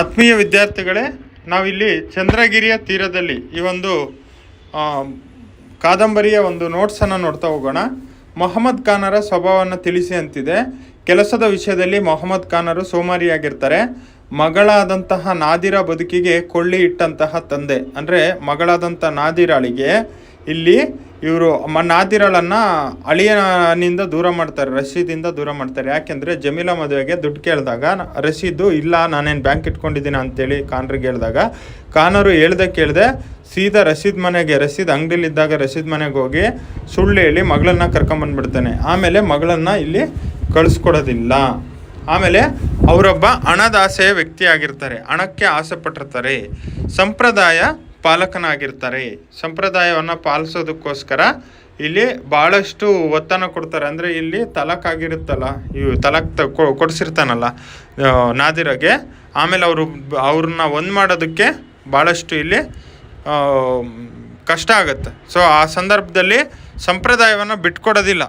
ಆತ್ಮೀಯ ವಿದ್ಯಾರ್ಥಿಗಳೇ, ನಾವಿಲ್ಲಿ ಚಂದ್ರಗಿರಿಯ ತೀರದಲ್ಲಿ ಈ ಒಂದು ಕಾದಂಬರಿಯ ಒಂದು ನೋಟ್ಸನ್ನು ನೋಡ್ತಾ ಹೋಗೋಣ. ಮೊಹಮ್ಮದ್ ಖಾನರ ಸ್ವಭಾವವನ್ನು ತಿಳಿಸಿ ಅಂತಿದೆ. ಕೆಲಸದ ವಿಷಯದಲ್ಲಿ ಮೊಹಮ್ಮದ್ ಖಾನರು ಸೋಮಾರಿಯಾಗಿರ್ತಾರೆ. ಮಗಳಾದಂತಹ ನಾದಿರ ಬದುಕಿಗೆ ಕೊಳ್ಳಿ ಇಟ್ಟಂತಹ ತಂದೆ. ಅಂದರೆ ಮಗಳಾದಂಥ ನಾದಿರಾಳಿಗೆ ಇಲ್ಲಿ ಇವರು ನಾದಿರಾಳನ್ನ ಅಳಿಯನಿಂದ ದೂರ ಮಾಡ್ತಾರೆ ರಶೀದಿಂದ ದೂರ ಮಾಡ್ತಾರೆ. ಯಾಕೆಂದರೆ ಜಮೀಲಾ ಮದುವೆಗೆ ದುಡ್ಡು ಕೇಳಿದಾಗ, ರಶೀದು ಇಲ್ಲ, ನಾನೇನು ಬ್ಯಾಂಕ್ ಇಟ್ಕೊಂಡಿದ್ದೀನಿ ಅಂತೇಳಿ ಖಾನ್ರಿಗೆ ಹೇಳಿದಾಗ, ಖಾನರು ಹೇಳ್ದೆ ಕೇಳಿದೆ, ಸೀದಾ ರಶೀದ್ ಮನೆಗೆ, ರಶೀದ್ ಅಂಗಡಿಲಿದ್ದಾಗ ರಶೀದ್ ಮನೆಗೆ ಹೋಗಿ ಸುಳ್ಳು ಹೇಳಿ ಮಗಳನ್ನ ಕರ್ಕೊಂಬಂದ್ಬಿಡ್ತಾನೆ. ಆಮೇಲೆ ಮಗಳನ್ನು ಇಲ್ಲಿ ಕಳಿಸ್ಕೊಡೋದಿಲ್ಲ. ಆಮೇಲೆ ಅವರೊಬ್ಬ ಹಣದಾಸೆಯ ವ್ಯಕ್ತಿಯಾಗಿರ್ತಾರೆ. ಹಣಕ್ಕೆ ಆಸೆ ಪಟ್ಟಿರ್ತಾರೆ. ಸಂಪ್ರದಾಯ ಪಾಲಕನಾಗಿರ್ತಾರೆ. ಸಂಪ್ರದಾಯವನ್ನು ಪಾಲಿಸೋದಕ್ಕೋಸ್ಕರ ಇಲ್ಲಿ ಭಾಳಷ್ಟು ಒತ್ತನ್ನು ಕೊಡ್ತಾರೆ. ಅಂದರೆ ಇಲ್ಲಿ ತಲಕ್ ಆಗಿರುತ್ತಲ್ಲ ಇವು ತಲಕ್ ತ- ಕೊಡಿಸಿರ್ತಾನಲ್ಲ ನಾದಿರಗೆ. ಆಮೇಲೆ ಅವರು ಅವ್ರನ್ನ ಒಂದು ಮಾಡೋದಕ್ಕೆ ಭಾಳಷ್ಟು ಇಲ್ಲಿ ಕಷ್ಟ ಆಗುತ್ತೆ. ಸೊ, ಆ ಸಂದರ್ಭದಲ್ಲಿ ಸಂಪ್ರದಾಯವನ್ನು ಬಿಟ್ಕೊಡೋದಿಲ್ಲ.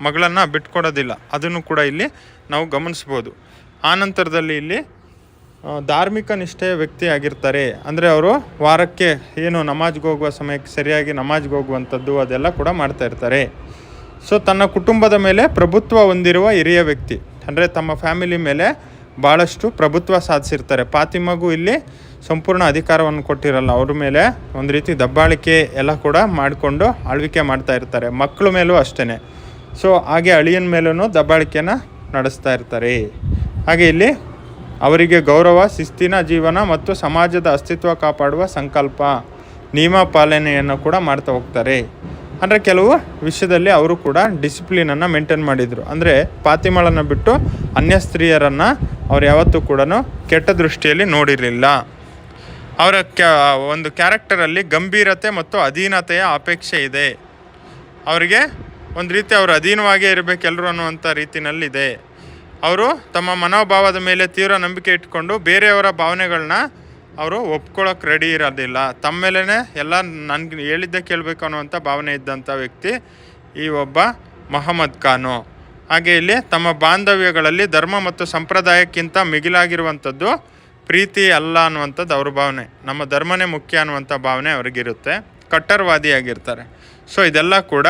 ಮಗಳನ್ನು ಬಿಟ್ಕೊಡೋದಿಲ್ಲ. ಅದನ್ನು ಕೂಡ ಇಲ್ಲಿ ನಾವು ಗಮನಿಸ್ಬೋದು. ಆ ನಂತರದಲ್ಲಿ ಇಲ್ಲಿ ಧಾರ್ಮಿಕ ನಿಷ್ಠೆಯ ವ್ಯಕ್ತಿ ಆಗಿರ್ತಾರೆ. ಅಂದರೆ ಅವರು ವಾರಕ್ಕೆ ಏನು ನಮಾಜ್ಗೆ ಹೋಗುವ ಸಮಯಕ್ಕೆ ಸರಿಯಾಗಿ ನಮಾಜ್ಗೆ ಹೋಗುವಂಥದ್ದು ಅದೆಲ್ಲ ಕೂಡ ಮಾಡ್ತಾ ಇರ್ತಾರೆ. ಸೊ ತನ್ನ ಕುಟುಂಬದ ಮೇಲೆ ಪ್ರಭುತ್ವ ಹೊಂದಿರುವ ಹಿರಿಯ ವ್ಯಕ್ತಿ. ಅಂದರೆ ತಮ್ಮ ಫ್ಯಾಮಿಲಿ ಮೇಲೆ ಭಾಳಷ್ಟು ಪ್ರಭುತ್ವ ಸಾಧಿಸಿರ್ತಾರೆ. ಪಾತಿಮಗೂ ಇಲ್ಲಿ ಸಂಪೂರ್ಣ ಅಧಿಕಾರವನ್ನು ಕೊಟ್ಟಿರಲ್ಲ. ಅವ್ರ ಮೇಲೆ ಒಂದು ರೀತಿ ದಬ್ಬಾಳಿಕೆ ಎಲ್ಲ ಕೂಡ ಮಾಡಿಕೊಂಡು ಆಳ್ವಿಕೆ ಮಾಡ್ತಾ ಇರ್ತಾರೆ. ಮಕ್ಕಳ ಮೇಲೂ ಅಷ್ಟೇ ಸೊ ಹಾಗೆ ಅಳಿಯನ ಮೇಲೂ ದಬ್ಬಾಳಿಕೆನ ನಡೆಸ್ತಾ ಇರ್ತಾರೆ. ಹಾಗೆ ಇಲ್ಲಿ ಅವರಿಗೆ ಗೌರವ, ಶಿಸ್ತಿನ ಜೀವನ ಮತ್ತು ಸಮಾಜದ ಅಸ್ತಿತ್ವ ಕಾಪಾಡುವ ಸಂಕಲ್ಪ, ನಿಯಮ ಪಾಲನೆಯನ್ನು ಕೂಡ ಮಾಡ್ತಾ ಹೋಗ್ತಾರೆ. ಅಂದರೆ ಕೆಲವು ವಿಷಯದಲ್ಲಿ ಅವರು ಕೂಡ ಡಿಸಿಪ್ಲಿನನ್ನು ಮೇಂಟೈನ್ ಮಾಡಿದರು. ಅಂದರೆ ಪಾತಿಮಳನ್ನು ಬಿಟ್ಟು ಅನ್ಯ ಸ್ತ್ರೀಯರನ್ನು ಅವ್ರು ಯಾವತ್ತೂ ಕೂಡ ಕೆಟ್ಟ ದೃಷ್ಟಿಯಲ್ಲಿ ನೋಡಿರಲಿಲ್ಲ. ಅವರ ಕ್ಯಾ, ಒಂದು ಕ್ಯಾರೆಕ್ಟರಲ್ಲಿ ಗಂಭೀರತೆ ಮತ್ತು ಅಧೀನತೆಯ ಅಪೇಕ್ಷೆ ಇದೆ. ಅವರಿಗೆ ಒಂದು ರೀತಿ ಅವರು ಅಧೀನವಾಗೇ ಇರಬೇಕು ಎಲ್ಲರೂ ಅನ್ನುವಂಥ ರೀತಿನಲ್ಲಿದೆ. ಅವರು ತಮ್ಮ ಮನೋಭಾವದ ಮೇಲೆ ತೀವ್ರ ನಂಬಿಕೆ ಇಟ್ಕೊಂಡು ಬೇರೆಯವರ ಭಾವನೆಗಳನ್ನ ಅವರು ಒಪ್ಕೊಳ್ಳೋಕೆ ರೆಡಿ ಇರೋದಿಲ್ಲ. ತಮ್ಮ ಮೇಲೇ ಎಲ್ಲ ನನಗೆ ಹೇಳಿದ್ದೆ ಕೇಳಬೇಕು ಅನ್ನುವಂಥ ಭಾವನೆ ಇದ್ದಂಥ ವ್ಯಕ್ತಿ ಈ ಒಬ್ಬ ಮೊಹಮ್ಮದ್ ಖಾನು. ಹಾಗೆ ಇಲ್ಲಿ ತಮ್ಮ ಬಾಂಧವ್ಯಗಳಲ್ಲಿ ಧರ್ಮ ಮತ್ತು ಸಂಪ್ರದಾಯಕ್ಕಿಂತ ಮಿಗಿಲಾಗಿರುವಂಥದ್ದು ಪ್ರೀತಿ ಅಲ್ಲ ಅನ್ನುವಂಥದ್ದು ಅವ್ರ ಭಾವನೆ ನಮ್ಮ ಧರ್ಮನೇ ಮುಖ್ಯ ಅನ್ನುವಂಥ ಭಾವನೆ ಅವ್ರಿಗಿರುತ್ತೆ. ಕಟ್ಟರ್ವಾದಿಯಾಗಿರ್ತಾರೆ. ಸೊ ಇದೆಲ್ಲ ಕೂಡ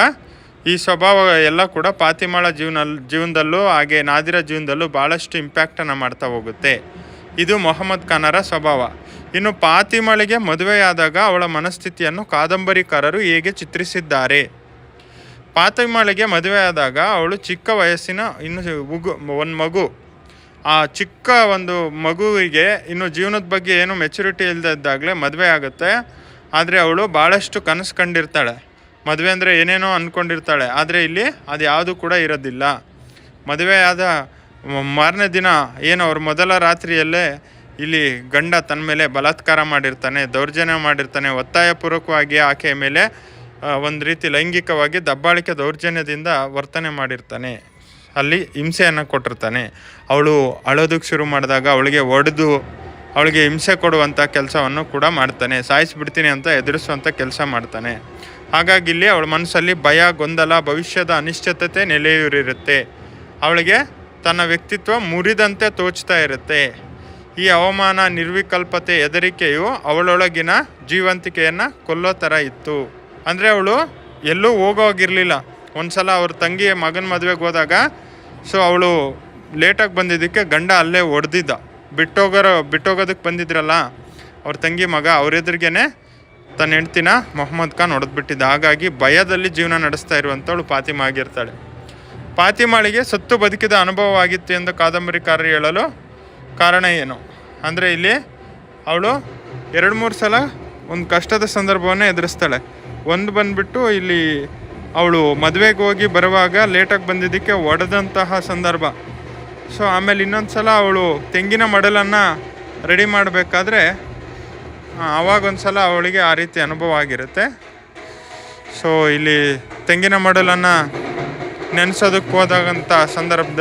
ಈ ಸ್ವಭಾವ ಎಲ್ಲ ಕೂಡ ಪಾತಿಮಾಳ ಜೀವನ ಜೀವನದಲ್ಲೂ ಹಾಗೆ ನಾದಿರ ಜೀವನದಲ್ಲೂ ಭಾಳಷ್ಟು ಇಂಪ್ಯಾಕ್ಟನ್ನು ಮಾಡ್ತಾ ಹೋಗುತ್ತೆ. ಇದು ಮೊಹಮ್ಮದ್ ಖಾನರ ಸ್ವಭಾವ. ಇನ್ನು ಪಾತಿಮಳಿಗೆ ಮದುವೆಯಾದಾಗ ಅವಳ ಮನಸ್ಥಿತಿಯನ್ನು ಕಾದಂಬರಿಕಾರರು ಹೇಗೆ ಚಿತ್ರಿಸಿದ್ದಾರೆ? ಪಾತಿಮಳಿಗೆ ಮದುವೆಯಾದಾಗ ಅವಳು ಚಿಕ್ಕ ವಯಸ್ಸಿನ ಇನ್ನು ಉಗು, ಒಂದು ಮಗು. ಆ ಚಿಕ್ಕ ಒಂದು ಮಗುವಿಗೆ ಇನ್ನು ಜೀವನದ ಬಗ್ಗೆ ಏನು ಮೆಚುರಿಟಿ ಇಲ್ಲದಿದ್ದಾಗಲೇ ಮದುವೆ ಆಗುತ್ತೆ ಆದರೆ ಅವಳು ಭಾಳಷ್ಟು ಕನಸು ಕಂಡಿರ್ತಾಳೆ. ಮದುವೆ ಅಂದರೆ ಏನೇನೋ ಅಂದ್ಕೊಂಡಿರ್ತಾಳೆ ಆದರೆ ಇಲ್ಲಿ ಅದು ಯಾವುದು ಕೂಡ ಇರೋದಿಲ್ಲ. ಮದುವೆ ಆದ ಮಾರನೇ ದಿನ ಏನು ಅವ್ರ ಮೊದಲ ರಾತ್ರಿಯಲ್ಲೇ ಇಲ್ಲಿ ಗಂಡ ತನ್ನ ಮೇಲೆ ಬಲಾತ್ಕಾರ ಮಾಡಿರ್ತಾನೆ, ದೌರ್ಜನ್ಯ ಮಾಡಿರ್ತಾನೆ, ಒತ್ತಾಯಪೂರ್ವಕವಾಗಿ ಆಕೆಯ ಮೇಲೆ ಒಂದು ರೀತಿ ಲೈಂಗಿಕವಾಗಿ ದಬ್ಬಾಳಿಕೆ ದೌರ್ಜನ್ಯದಿಂದ ವರ್ತನೆ ಮಾಡಿರ್ತಾನೆ. ಅಲ್ಲಿ ಹಿಂಸೆಯನ್ನು ಕೊಟ್ಟಿರ್ತಾನೆ. ಅವಳು ಅಳೋದಕ್ಕೆ ಶುರು ಮಾಡಿದಾಗ ಅವಳಿಗೆ ಒಡೆದು, ಅವಳಿಗೆ ಹಿಂಸೆ ಕೊಡುವಂಥ ಕೆಲಸವನ್ನು ಕೂಡ ಮಾಡ್ತಾನೆ. ಸಾಯಿಸಿಬಿಡ್ತೀನಿ ಅಂತ ಎದುರಿಸುವಂಥ ಕೆಲಸ ಮಾಡ್ತಾನೆ. ಹಾಗಾಗಿ ಇಲ್ಲಿ ಅವಳ ಮನಸ್ಸಲ್ಲಿ ಭಯ, ಗೊಂದಲ, ಭವಿಷ್ಯದ ಅನಿಶ್ಚಿತತೆ ನೆಲೆಯೂರಿರುತ್ತೆ. ಅವಳಿಗೆ ತನ್ನ ವ್ಯಕ್ತಿತ್ವ ಮುರಿದಂತೆ ತೋಚ್ತಾ ಇರುತ್ತೆ. ಈ ಅವಮಾನ, ನಿರ್ವಿಕಲ್ಪತೆ, ಹೆದರಿಕೆಯು ಅವಳೊಳಗಿನ ಜೀವಂತಿಕೆಯನ್ನು ಕೊಲ್ಲೋ ಥರ ಇತ್ತು. ಅಂದರೆ ಅವಳು ಎಲ್ಲೂ ಹೋಗೋಗಿರಲಿಲ್ಲ. ಒಂದ್ಸಲ ಅವ್ರ ತಂಗಿ ಮಗನ ಮದುವೆಗೆ ಹೋದಾಗ ಸೊ ಅವಳು ಲೇಟಾಗಿ ಬಂದಿದ್ದಕ್ಕೆ ಗಂಡ ಅಲ್ಲೇ ಹೊಡೆದಿದ್ದ ಬಿಟ್ಟೋಗೋರು ಬಿಟ್ಟೋಗೋದಕ್ಕೆ ಬಂದಿದ್ರಲ್ಲ, ಅವ್ರ ತಂಗಿ ಮಗ ಅವ್ರ ಎದುರಿಗೇನೆ ತನ್ನ ಹೆಂಡ್ತಿನ ಮೊಹಮ್ಮದ್ ಖಾನ್ ಹೊಡೆದ್ಬಿಟ್ಟಿದ್ದ ಹಾಗಾಗಿ ಭಯದಲ್ಲಿ ಜೀವನ ನಡೆಸ್ತಾ ಇರುವಂಥವಳು ಫಾತಿಮಾ ಆಗಿರ್ತಾಳೆ. ಫಾತಿಮಾಳಿಗೆ ಸತ್ತು ಬದುಕಿದ ಅನುಭವವಾಗಿತ್ತು ಎಂದು ಕಾದಂಬರಿಕಾರರು ಹೇಳಲು ಕಾರಣ ಏನು? ಅಂದರೆ ಇಲ್ಲಿ ಅವಳು ಎರಡು ಮೂರು ಸಲ ಒಂದು ಕಷ್ಟದ ಸಂದರ್ಭವನ್ನು ಎದುರಿಸ್ತಾಳೆ. ಒಂದು ಬಂದ್ಬಿಟ್ಟು ಇಲ್ಲಿ ಅವಳು ಮದುವೆಗೆ ಹೋಗಿ ಬರುವಾಗ ಲೇಟಾಗಿ ಬಂದಿದ್ದಕ್ಕೆ ಒಡೆದಂತಹ ಸಂದರ್ಭ. ಸೊ ಆಮೇಲೆ ಇನ್ನೊಂದು ಸಲ ಅವಳು ತೆಂಗಿನ ಮಡಲನ್ನು ರೆಡಿ ಮಾಡಬೇಕಾದ್ರೆ ಆವಾಗ ಸಲ ಅವಳಿಗೆ ಆ ರೀತಿ ಅನುಭವ ಆಗಿರುತ್ತೆ. ಸೊ ಇಲ್ಲಿ ತೆಂಗಿನ ಮಡಲನ್ನು ನೆನೆಸೋದಕ್ಕೆ ಹೋದಾಗಂಥ ಸಂದರ್ಭದಲ್ಲಿ